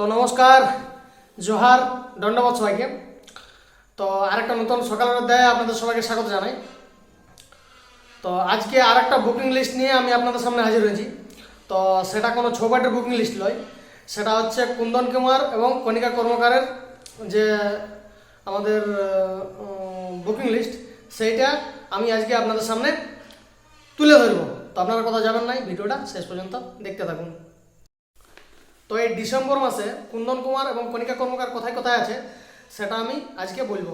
তো নমস্কার, জোহার দণ্ডবাদ সবাইকে। তো আরেকটা নতুন সকালের অধ্যায়ে আপনাদের সবাইকে স্বাগত জানাই। তো আজকে আর একটা বুকিং লিস্ট নিয়ে আমি আপনাদের সামনে হাজির হয়েছি। তো সেটা কোনো ছবাটের বুকিং লিস্ট নয়। সেটা হচ্ছে কুন্দন কুমার এবং কণিকা কর্মকারের যে আমাদের বুকিং লিস্ট সেইটা আমি আজকে আপনাদের সামনে তুলে ধরবো। তো আপনারা কথা যাবেন নাই, ভিডিওটা শেষ পর্যন্ত দেখতে থাকুন। তো এই ডিসেম্বর মাসে কুন্দন কুমার এবং কণিকা কর্মকার কোথায় কোথায় আছে, সেটা আমি আজকে বলব।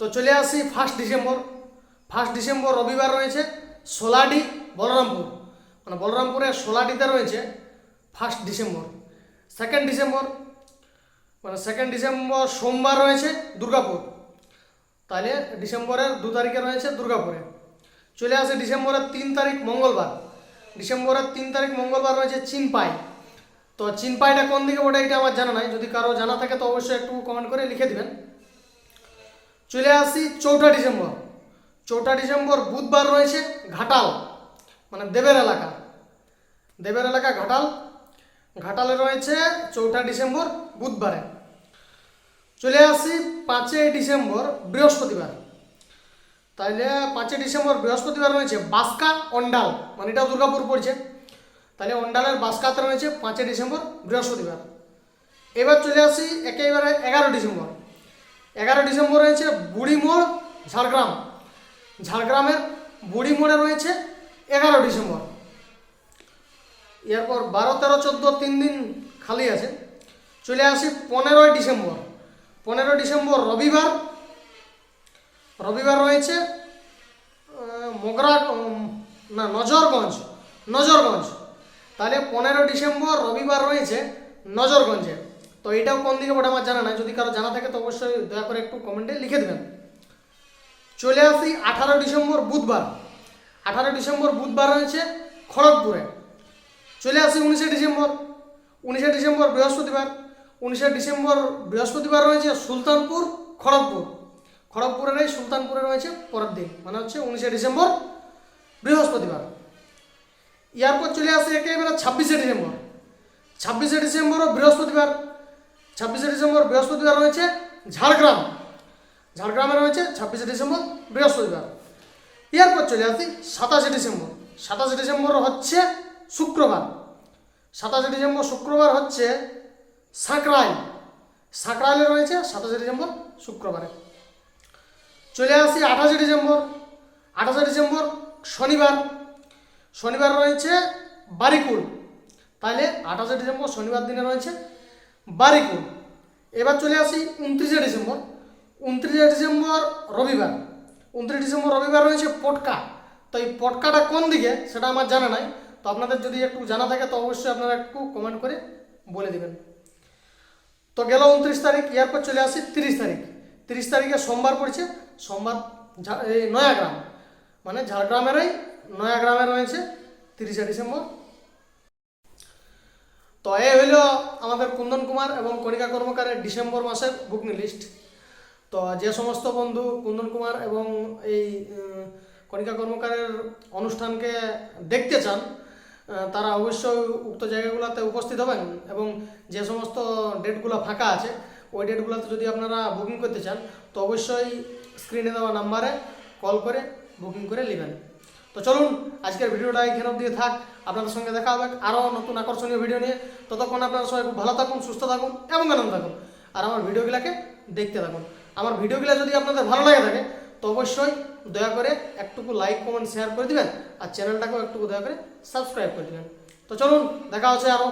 তো চলে আসি ফার্স্ট ডিসেম্বর। ফার্স্ট ডিসেম্বর রবিবার রয়েছে সোলাডি বলরামপুর। মানে বলরামপুরের সোলাডিতে রয়েছে ফার্স্ট ডিসেম্বর। সেকেন্ড ডিসেম্বর মানে সেকেন্ড ডিসেম্বর সোমবার রয়েছে দুর্গাপুর। তাহলে ডিসেম্বরের দু তারিখে রয়েছে দুর্গাপুরে। চলে আসে ডিসেম্বরের তিন তারিখ মঙ্গলবার। ডিসেম্বরের তিন তারিখ মঙ্গলবার রয়েছে চিনপাই। তো চিনপাইটা কোন দিকে ওটা এটা আমার জানা নাই। যদি কারও জানা থাকে তো অবশ্যই একটু কমেন্ট করে লিখে দিবেন। চলে আসি চৌঠা ডিসেম্বর। চৌঠা ডিসেম্বর বুধবার রয়েছে ঘাটাল মানে দেবের এলাকা। দেবের এলাকা ঘাটাল। ঘাটালে রয়েছে চৌঠা ডিসেম্বর বুধবারে। চলে আসি পাঁচই ডিসেম্বর বৃহস্পতিবার। তাইলে পাঁচই ডিসেম্বর বৃহস্পতিবার রয়েছে বাসকা অন্ডাল মানে এটাও দুর্গাপুর পড়ছে। তাহলে অন্ডালের বাসকাতে রয়েছে পাঁচই ডিসেম্বর, বৃহস্পতিবার। এবার চলে আসি একেবারে এগারো ডিসেম্বর। এগারো ডিসেম্বর রয়েছে বুড়িমোড় ঝাড়গ্রাম। ঝাড়গ্রামের বুড়িমোড়ে রয়েছে এগারো ডিসেম্বর। এরপর বারো, তেরো, চোদ্দ তিন দিন খালি আছে। চলে আসি পনেরোই ডিসেম্বর। পনেরোই ডিসেম্বর রবিবার। রবিবার রয়েছে মোগরা না, নজরগঞ্জ। নজরগঞ্জ। তাহলে পনেরো ডিসেম্বর রবিবার রয়েছে নজরগঞ্জে। তো এটাও কোন দিকে ওটা আমার জানা নাই, যদি কারও জানা থাকে তো অবশ্যই দয়া করে একটু কমেন্টে লিখে দেবেন। চলে আসি আঠারো ডিসেম্বর বুধবার। আঠারো ডিসেম্বর বুধবার রয়েছে খড়গপুরে। চলে আসি উনিশে ডিসেম্বর। উনিশে ডিসেম্বর বৃহস্পতিবার। উনিশে ডিসেম্বর বৃহস্পতিবার রয়েছে সুলতানপুর, খড়গপুর। খড়গপুরের এই সুলতানপুরে রয়েছে পরের দিন মানে হচ্ছে উনিশে ডিসেম্বর বৃহস্পতিবার। এরপর চলে আসে একেবারে ছাব্বিশে ডিসেম্বর। ছাব্বিশে ডিসেম্বরও বৃহস্পতিবার। ছাব্বিশে ডিসেম্বর বৃহস্পতিবার রয়েছে ঝাড়গ্রাম। ঝাড়গ্রামে রয়েছে ছাব্বিশে ডিসেম্বর বৃহস্পতিবার। এরপর চলে আসি সাতাশে ডিসেম্বর। সাতাশে ডিসেম্বর হচ্ছে শুক্রবার। সাতাশে ডিসেম্বর শুক্রবার হচ্ছে সাঁকরাইল সাঁকরাইলে রয়েছে সাতাশে ডিসেম্বর শুক্রবারে। চলে আসি আঠাশে ডিসেম্বর। আঠাশে ডিসেম্বর শনিবার। শনিবার রয়েছে বারিকুল। তাহলে আঠাশে ডিসেম্বর শনিবার দিনে রয়েছে বারিকুল। এবার চলে আসি উনত্রিশে ডিসেম্বর। উনত্রিশে ডিসেম্বর রবিবার। উনত্রিশ ডিসেম্বর রবিবার রয়েছে পটকা। তো এই পটকাটা কোন দিকে সেটা আমার জানা নাই। তো আপনাদের যদি একটু জানা থাকে তো অবশ্যই আপনারা একটু কমেন্ট করে বলে দেবেন। তো গেল উনত্রিশ তারিখ, এরপর চলে আসি তিরিশ তারিখ। তিরিশ তারিখে সোমবার পড়ছে। সোমবার এই নয়াগ্রাম। মানে ঝাড়গ্রামেরই নয়াগ্রামে রয়েছে, তিরিশে ডিসেম্বর। তো এই হইল আমাদের কুন্দন কুমার এবং কণিকা কর্মকারের ডিসেম্বর মাসের বুকিং লিস্ট তো যে সমস্ত বন্ধু কুন্দন কুমার এবং এই কণিকা কর্মকারের অনুষ্ঠানকে দেখতে চান তারা অবশ্যই উক্ত জায়গাগুলোতে উপস্থিত হবেন এবং যে সমস্ত ডেটগুলো ফাঁকা আছে, ওই ডেটগুলোতে যদি আপনারা বুকিং করতে চান, তো অবশ্যই স্ক্রিনে দেওয়া নাম্বারে কল করে বুকিং করে নেবেন। তো চলুন, আজকের ভিডিওটা এখানে অব্দি থাক। আপনাদের সঙ্গে দেখা হবে আরও নতুন আকর্ষণীয় ভিডিও নিয়ে। ততক্ষণ আপনারা সবাই খুব ভালো থাকুন, সুস্থ থাকুন এবং আনন্দ থাকুন। আর আমার ভিডিওগুলোকে দেখতে থাকুন। আমার ভিডিওগুলো যদি আপনাদের ভালো লাগে থাকে, তো অবশ্যই দয়া করে একটুকু লাইক কমেন্ট শেয়ার করে দিবেন। আর চ্যানেলটাকেও একটুকু দয়া করে সাবস্ক্রাইব করে দিবেন। তো চলুন, দেখা হচ্ছে আরও